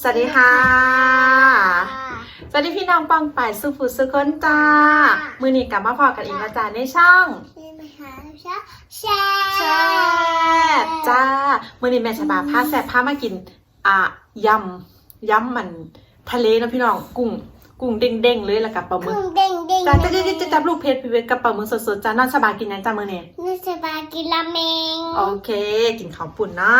สวัสดีค่ะ สวัสดีพี่น้องปังป่ายสุฟุสุคนจ้า มือนี้กลับมาพอกันอีกนะจ๊ะในช่องนี่นะคะชาแชแซ่บจ้า มือนี้แม่ชะบาพาแซ่บพามากิน อะยำยำมันทะเลนะพี่น้องกุ้งกุ้งเด้งๆเลยแล้วกับปลาหมึกกุ้งเด้งเด้งจ้าจะจะจะจับลูกเพชรพี่เวทกับปลาหมึกสดๆจ้าน่าสบายกินยังจ้ามือนี้นี่สปากิราเมงโอเค กินข้าวปุ่นนะ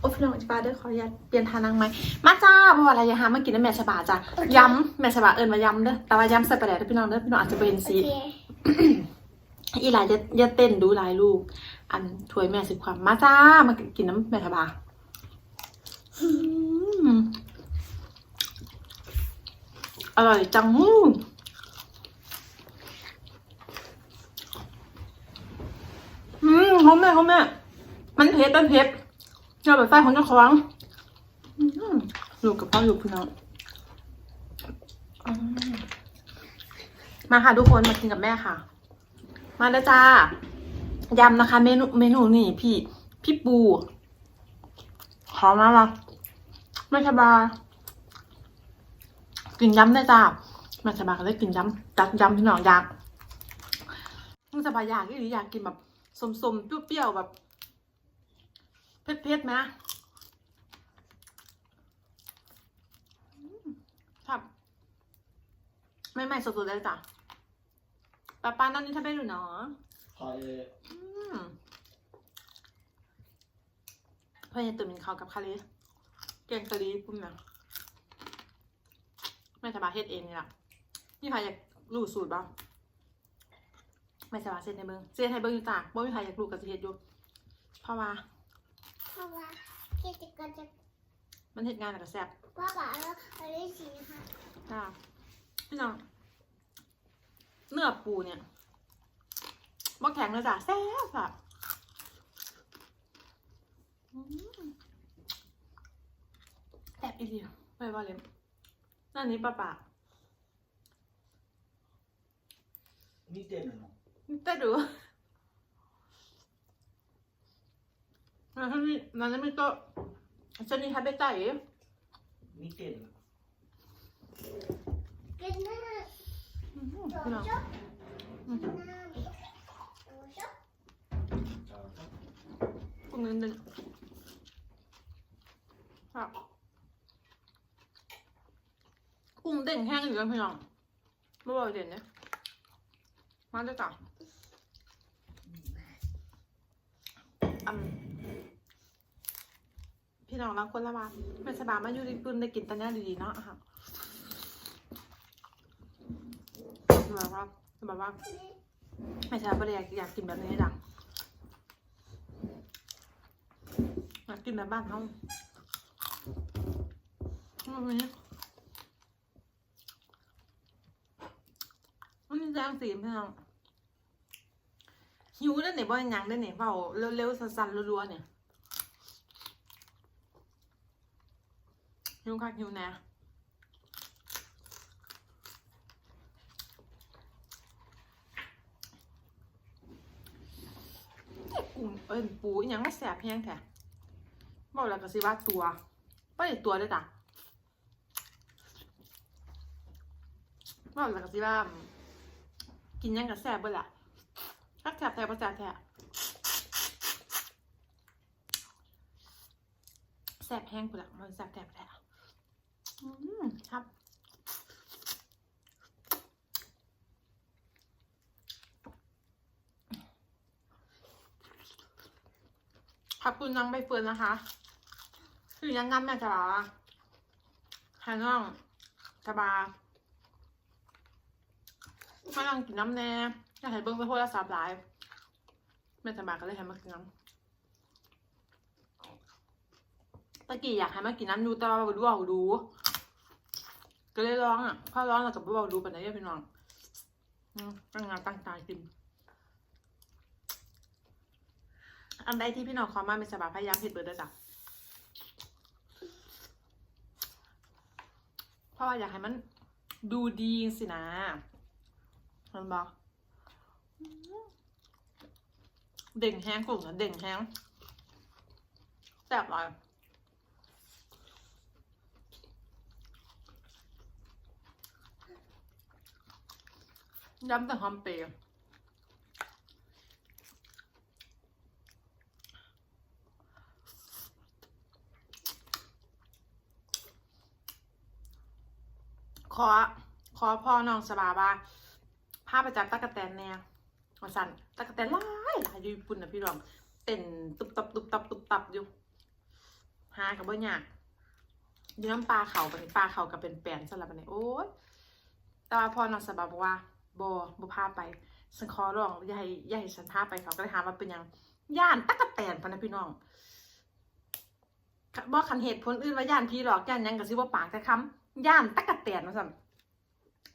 โอ้พี่น้องจิบาเด้อขออนุญาตเปลี่ยนทานังไหมมาจ้าเพราะว่าอะไรยะฮะมากินน้ำแม่ชะบาจ้ะย้ำแม่ชะบาเอิญมาย้ำเด้อแต่ว่าย้ำใส่ประเดี๋ยวพี่น้องเด้อพี่น้องอาจจะเป็นโอสีเคอีหลายจะอย่าเต้นดูหลายลูก อันถวยแม่สิบความมาจ้ามากินน้ำแม่ชะบาอืมอร่อยจังหู้อืมหอมแม่หอมแม่มันเผ็ดมันเผ็ด เจ้าแบบใต้ของเจ้าของอยู่กับพ่ออยู่พี่น้องมาค่ะทุกคนมากินกับแม่ค่ะ มาแล้วจ้ายำนะคะ เมนูเมนูนี่พี่ พี่ปู ขอมาละไม่สบายกินยำได้จ้าไม่สบายก็เลยกินยำจัดยำพี่น้องอยากไม่สบายอยากที่หรืออยากกินแบบสมๆเปรี้ยวๆแบบ เผ็ดๆไหมอืมครับไม่ไม่ๆสดๆเลยจ้ะป้าป้านั่นนี่ถ้าไม่รู้เนาะ Har อืมเพื่อนจะตื่นเป็นข้าวกับคาเลแกงกะหรี่ปุ่มนะแม่สบายเฮ็ดเองนี่ล่ะนี่ใครอยากรู้สูตรบ้างแม่สบายเซ็นในเบิ้งเซ็นให้เบิ้งอยู่จ้ะบ่มีใครอยากรู้กับสิเฮ็ดอยู่เพราะว่าเพ ราะว่าคิดก็จะ มันเฮ็ดงานแล้วก็แซ่บ ว่าแบบเราอะไรสินะคะ จ้าพี่น้องเนื้อปูเนี่ยบ่แข็งเลยจ้ะแซ่บอ่ะอืมแซ่บอีเดียวไปว่าเลยนั่นนี้ปะปะ 見てるの แต่ดู นั่นนี่นั่นนี่ก็ฉันนี่ทำไปใจ 見てる กินหน้า อืม โด พี่น้อง ชอบ อืม หน้าโดชอบ กุ้งนิดนึงครับกุ้งเด่นแห้งอยู่แล้วพี่น้องไม่บอกเด่นเนี่ยมาด้วยจ้ะอืม พี่น้องรักคนละบ้านไม่สบายมาอยู่ดีกุนได้กินตอนนี้ดีๆเนาะค่ะแบบว่าแบบว่าไม่ใช่ประเดี๋ยวอยากกินแบบนี้จังอยากกินแบบบ้านเขาอันนี้มันมีแจ้งสีพี่น้องหิวได้เนี่ยบ่อยยังได้เนี่ยเปล่าเร็วๆสั้นๆรัวๆเนี่ย หิวคักหิวแน่กุ้งเอิ้นปูยังไม่แสบแพงแท้บอกแล้วก็สิว่าตัวไม่ได้ตัวเลยจ้ะบอกแล้วก็สิว่า กินยังกับแสบเบิ่ล่ะรักแสบแท้บ่แสบแท้แสบแห้งพุ่นล่ะมันแสบแท้แท้ ครับขอบคุณน้องใบเฟิร์นนะคะคือยังงำแม่จะบอกว่าให้น้องสบายมานั่งกินน้ำแน่อยากให้เบิ้งไปโทรศัพท์ไลฟ์แม่สบาก็เลยให้มากินน้ำตะกี้อยากให้มากินน้ำดูแต่ว่าดูเอาดู ก็เลยร้องอะพอร้องแล้วกับบ่ดูปันไหนพี่น้องอืมตั้งงานตั้งใจกินอันใดที่พี่น้องขอมาเป็นสบายพยายามเห็ดเบิร์ด้วยจ้ะเพราะว่าอยากให้มันดูดีสินะมันบอกเด่งแห้งกลุ่มนะเด่งแห้งแซ่บเลย ย้ำแต่หอมเปรี้ยวขอ ขอพ่อน้องสบาบาพาไประจับตะกะแตนแน่มาสั่นตะกะแตนหลายหลายอยู่ญี่ปุ่นนะพี่รองเต้นตุบตับตุบตับตุบตับอยู่หากับเบ่ยากยู่น้ำปลาเขาไปปลาเขากับเป็นแปนสลับไปไหนโอ้ยแต่ว่าพ่อน้องสบาบอกว่า บอบพาไปฉันขอร้องอย่าให้อย่าให้ฉันพาไปเขาก็เลยถามว่าเป็นยังย่านตะกะแตนพะนะพี่น้องบอกคันเหตุผลอื่นว่าย่านพี่หรอกย่านยังกับซิว่าปากแต่คำย่านตะกะแตนมาสั่น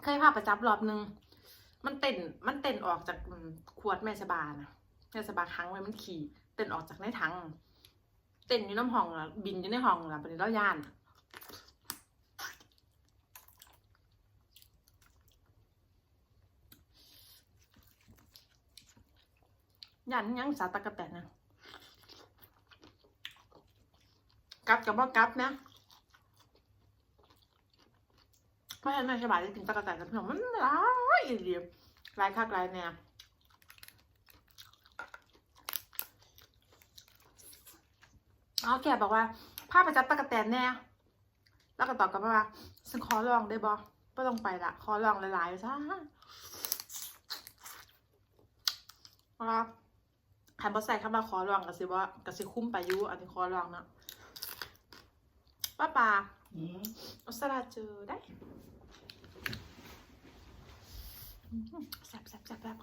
เคยพาไปจับรอบหนึ่งมันเต้นมันเต้นออกจากขวดแม่สบานะแม่สบาค้างไว้มันขี่เต้นออกจากในถังเต้นอยู่น้ำห้องอะบินอยู่ในห้องอะเป็นเล่าย่าน ย่านยังสาตะกะแตนนะกลับกับว่ากลับนะไม่ใช่ไม่ใช่บาทที่กินตะกะแตนกับพี่องมันหลายอีเดียลายคักลายแนวเอแกบอกว่าพาไประจับตะกะแตนแน่แล้วก็ตอบกลับมาว่าฉันขอลองได้บอไม่ต้องไปละขอลองหลายๆซะว่า คันบอใส่คำว่าขอลองกับสิว่ากสิคุ้มไปอยุอันนี้ขอลองเนาะป้าปาอืมอุสราเจอได้อืมแซ่บแซ่บแซ่บแซ่บ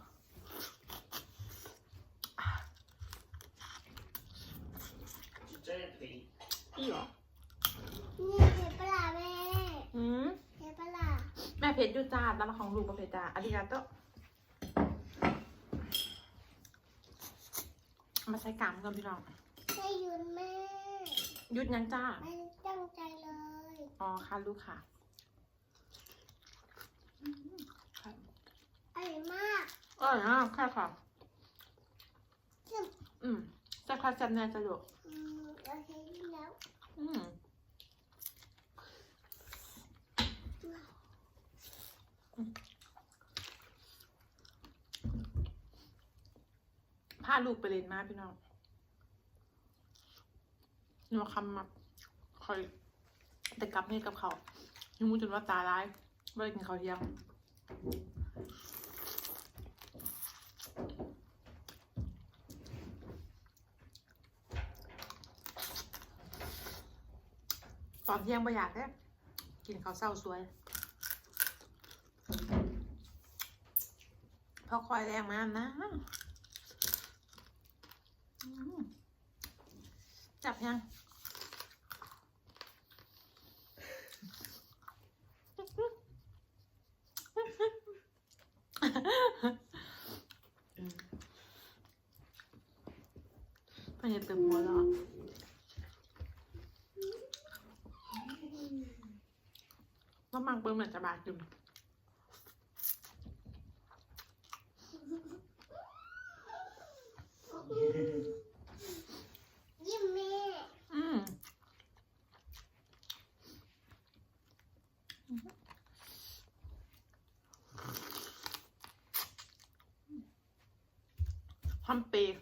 เจ๊ตีอีเหรอนี่เห็นปะล่ะแม่อืมเห็นปะล่ะแม่เพชรอยู่จ้าตามของลูกประเพชรจ้าอาริกาโต มาใส่กามกันพี่น้องไม่หยุดแม่หยุดยังจ้า ไม่ตั้งใจเลยอ๋อค่ะลูกค่ะอืมค่ะอร่อยมากอร่อยมากค่ะค่ะซึ่งอืมแซ่บค่ะแซ่บแน่จะลูกอืมเราใช้แล้ว อืมพาลูกไปเรียนมาพี่น้องหนูคำมาคอยแต่กลับให้กับเขายังมูจนว่าตาร้ายไม่ได้กินข้าวเที่ยงตอนเที่ยงประหยัดแค่กินข้าวเศร้าสวยพอคอยแรงมากนะอืม จับยังมันจะเติมหัวแล้วว่ามังเปิ้ลเหมือนจะบาดจุ่มยิ้มแม่ อืมทำเปย์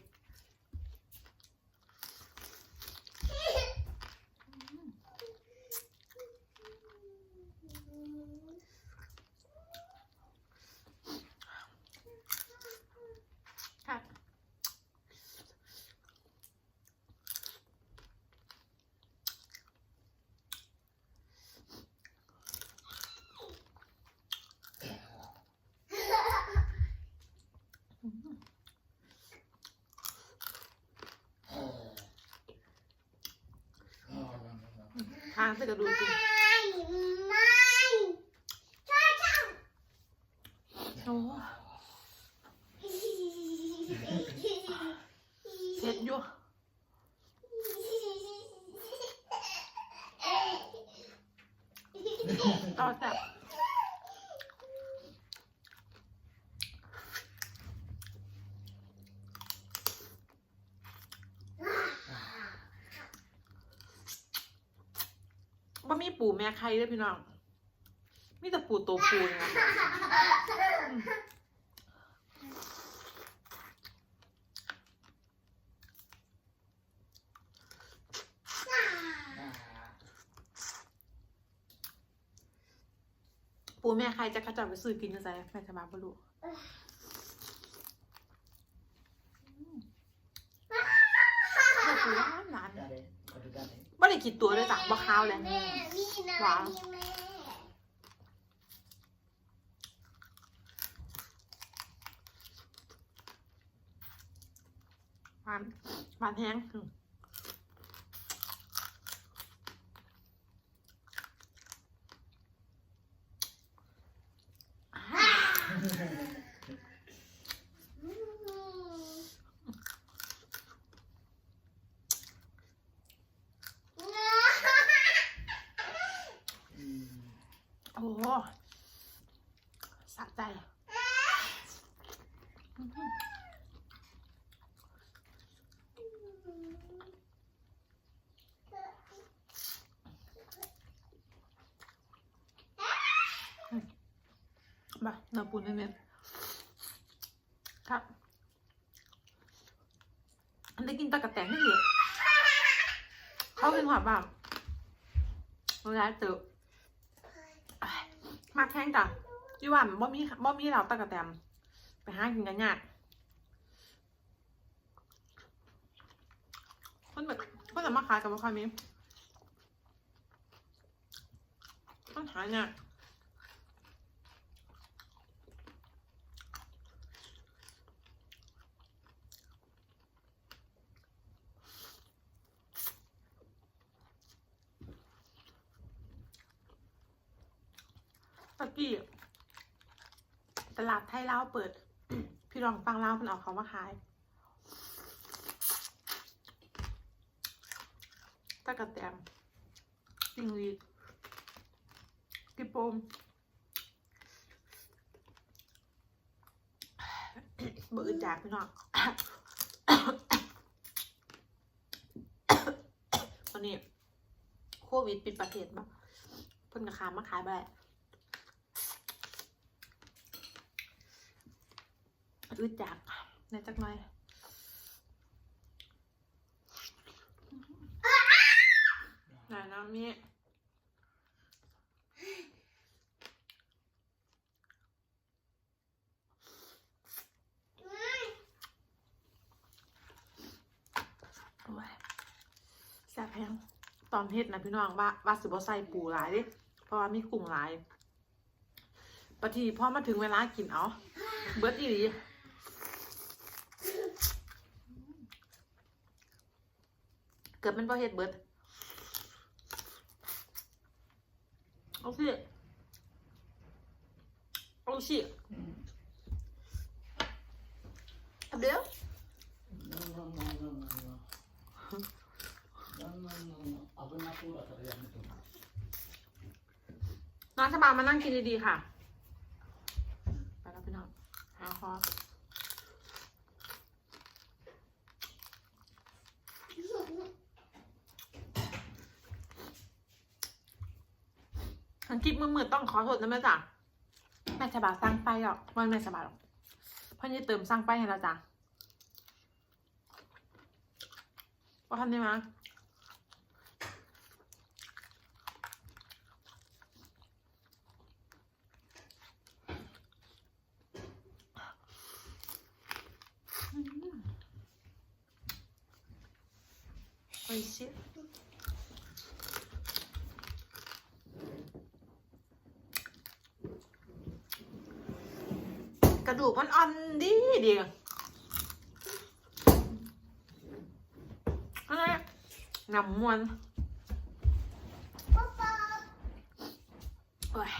ค่ะ ทางจะกระดูกจริงไม่ไม่ช่วยช่างโอ้ บ่มีปู่แม่ใครด้วยพี่น้อง มีแต่ปู่โตปูนะปู่แม่ใครจะกระจัดไปซื้อกินกันไงแม่จะมาบ่รู้ กินตัวเลยจ้ะบ่ข้าวเลยแม่นี่นะหวานนี่แม่หวานหวานแห้งอืมอ่า อืม Mm. โอ้โหสะใจอืมมาเนื้อปูนเน้นๆครับ อันได้กินตะกะแตนนี่เหรอเขาเป็นหวานบ้างเวลาเจอ มาแข่งจ้ะยี่ว่าบ่มีบ่มีเราตะกะแตมไปหากินกันยากคนแบบคนจะมาขายกับบ่ค่อยมีต้องหาเนี่ยาก ตะกี้ตลาดไทยลาวเปิด พี่รองฟังลาวมันเอาเขามาขายตะกะแตมจิงหรีดกิโปมมืออื่นจากพี่น้องตอนนี้โควิดปิดประเทศมาเพิ่นกระคามมาขายไปอึ ดจากในจักหน่อยไหนน้ำนี้แซ่บแพงตอนเฮ็ดนะพี่น้องว่าว่าสิบ่ใส่ปูหลายเดิเพราะว่ามีกุ้งหลายปทีพอมาถึงเวลากินเอาเบิดอีหลี เกือบเป็นบ่เฮ็ดเบิดเอาสิเอาสิเอาเดี๋ยวน้องสบายมานั่งกินดีๆค่ะ ไปแล้วพี่น้องหาคอ ทันคลิปมืดๆต้องขอโทษนะแม่จ๋าแม่สบายสร้างไปหรอกวันแม่สบายหรอกพ่อจะเติมสร้างไปให้เราจ้ะว่าทำได้ไหมโอ้ยชิ ระดูกมันอ่อนดีดีอะไรหนำมวนป๊าป๊าโอ้ย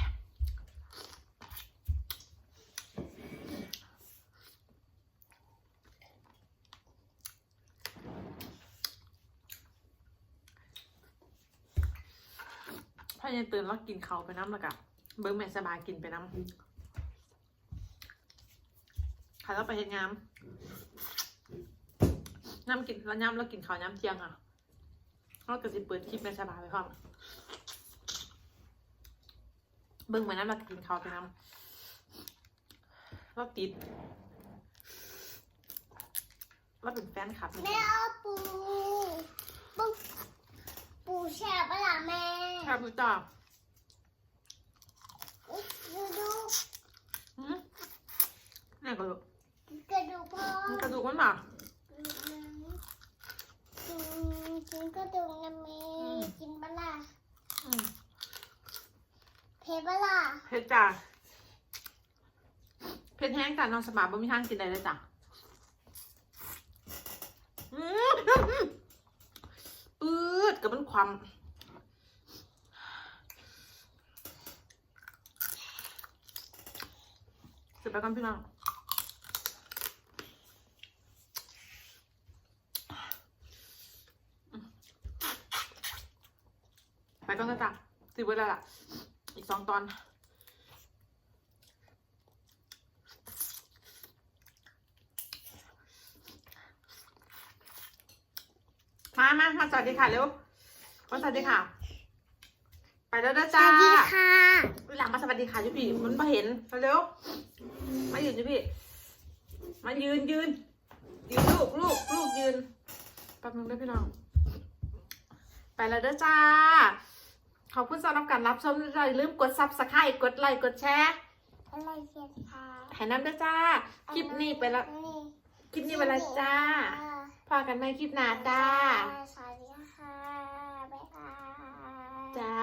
พ่อยังตื่นแล้วกินเขาวไปน้ำและกะเบิ้งแม่สบายกินไปน้ำ ใครแล้วไปเห็นงามน้ำกินแล้วย้ำแล้วกินข้าวย้ำเที่ยงอะเราก็สิเปิดคลิปแม่สบายไปพร้อมเบิ่งเหมือนนั้นเรากินข้าวไปน้ำเราติดเราเป็นแฟนคลับแม่เอาปูปูปูแช่ปะล่ะแม่ครับพี่ต่อปูนี่กระดูก กระดูกพ่อกระดูกมันแบบกินกินกระดูกนะเมกินบะล่ะเพบะล่ะเผ็ดจ้ะเผ็ดแห้งจ้ะน้องสมาบ่มีทางกินได้เลยจ้ะอืมปืดกับมันความเสร็จไปกันพี่น้องไปกันนะจ๊ะสิบเวลาละอีกสองตอน มามามาสวัสดีค่ะเร็วมาสวัสดีค่ะ ไปแล้วนะสจ้าวัสดีค่ะเวลามาสวัสดีค่ะยุพี่มันมาเห็นเร็วมายืนยุพี่มายืนยืนยืนลูกลูกลูกยืนแป๊บนึงได้พี่น้องไปแล้วเด้อจ้า ขอบคุณสำหรับการรับชมด้วยอย่าลืมกดซับสไครต์กดไลค์กดแชร์อะไรเสียค่ะให้น้ำด้วยจ้า คลิปนี้ไปแล้ว คลิปนี้ไปแล้วจ้า พอกันในคลิปหน้าจ้า สวัสดีค่ะ บ๊ายบาย จ้า